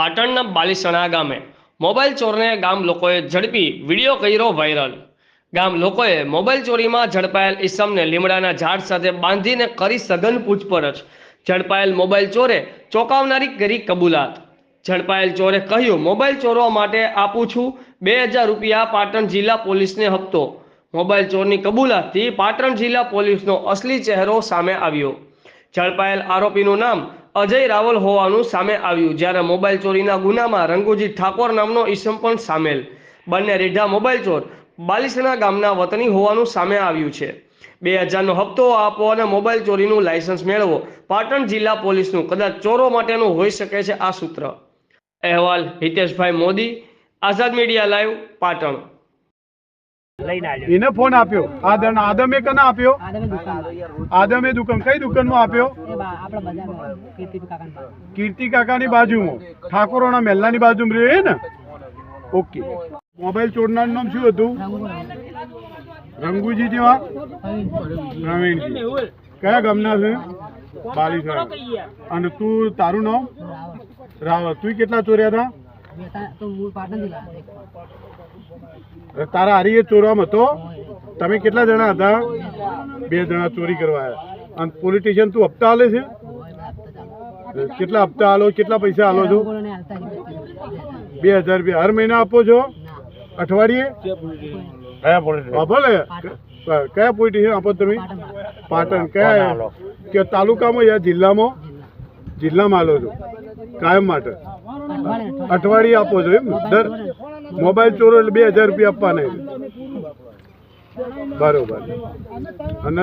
પાટણના બાલિસણા ગામે મોબાઈલ ચોરને ગામ લોકોએ ઝડપી વીડિયો કર્યો વાયરલ. ગામ લોકોએ મોબાઈલ ચોરીમાં ઝડપાયેલ ઈસમને લીમડાના ઝાડ સાથે બાંધીને કરી સઘન પૂછપરછ. ઝડપાયેલ મોબાઈલ ચોરે ચોંકાવનારી કરી કબૂલાત. ઝડપાયેલ ચોરે કહ્યું, મોબાઈલ ચોરવા માટે આપું છું બે હજાર રૂપિયા પાટણ જિલ્લા પોલીસને હપ્તો. મોબાઈલ ચોરની કબૂલાતથી પાટણ જિલ્લા પોલીસનો અસલી ચહેરો સામે આવ્યો. ઝડપાયેલ આરોપીનું નામ અજય રાવલ હોવાનું સામે આવ્યું, જ્યારે મોબાઈલ ચોરીના ગુનામાં રંગુજી ઠાકોર નામનો ઈસમ પણ સામેલ. બંને રીઢા મોબાઈલ ચોર બાલિસણા ગામના વતની હોવાનું સામે આવ્યું છે. બે હજારનો હપ્તો આપો અને મોબાઈલ ચોરીનું લાયસન્સ મેળવો. પાટણ જિલ્લા પોલીસનું કદાચ ચોરો માટેનું હોઈ શકે છે આ સૂત્ર. અહેવાલ હિતેશભાઈ મોદી, આઝાદ મીડિયા લાઈવ, પાટણ. એને ફોન આપ્યો. આદમ આદમે કના આપ્યો? આદમે દુકાન. કઈ દુકાનમાં આપ્યો? કીર્તિ કાકાની બાજુમાં. ઠાકોરોના મહેલાની બાજુમાં રહે ને? ઓકે. મોબાઈલ ચોરનારનું નામ શું હતું? રંગુજી જેવા? પ્રવીણજી. કયા ગામના છે? બાલીસરા. અને તું તારું નામ. રાવત તું કેટલા ચોર્યા હતા? તારા હારી એ ચોરવામાં હતો. તમે કેટલા જણા હતા? બે જણા ચોરી કરવા આવ્યા. અને પોલિટિશિયન તું હપ્તા હાલે છે. કેટલા હપ્તા હાલો કેટલા પૈસા હાલો છો. બે હજાર રૂપિયા. હર મહિના આપો છો? અઠવાડિયે? ભલે. કયા પોલિટિશિયન આપો તમે? પાટણ. કયા કે તાલુકામાં યા જિલ્લામાં? જિલ્લા. જિલ્લામાં આલો છો? કાયમ માટે? અઠવાડિયે- આપો છો એમ? દર મોબાઈલ ચોરો એટલે બે હજાર રૂપિયા આપવાના. બરોબર. અને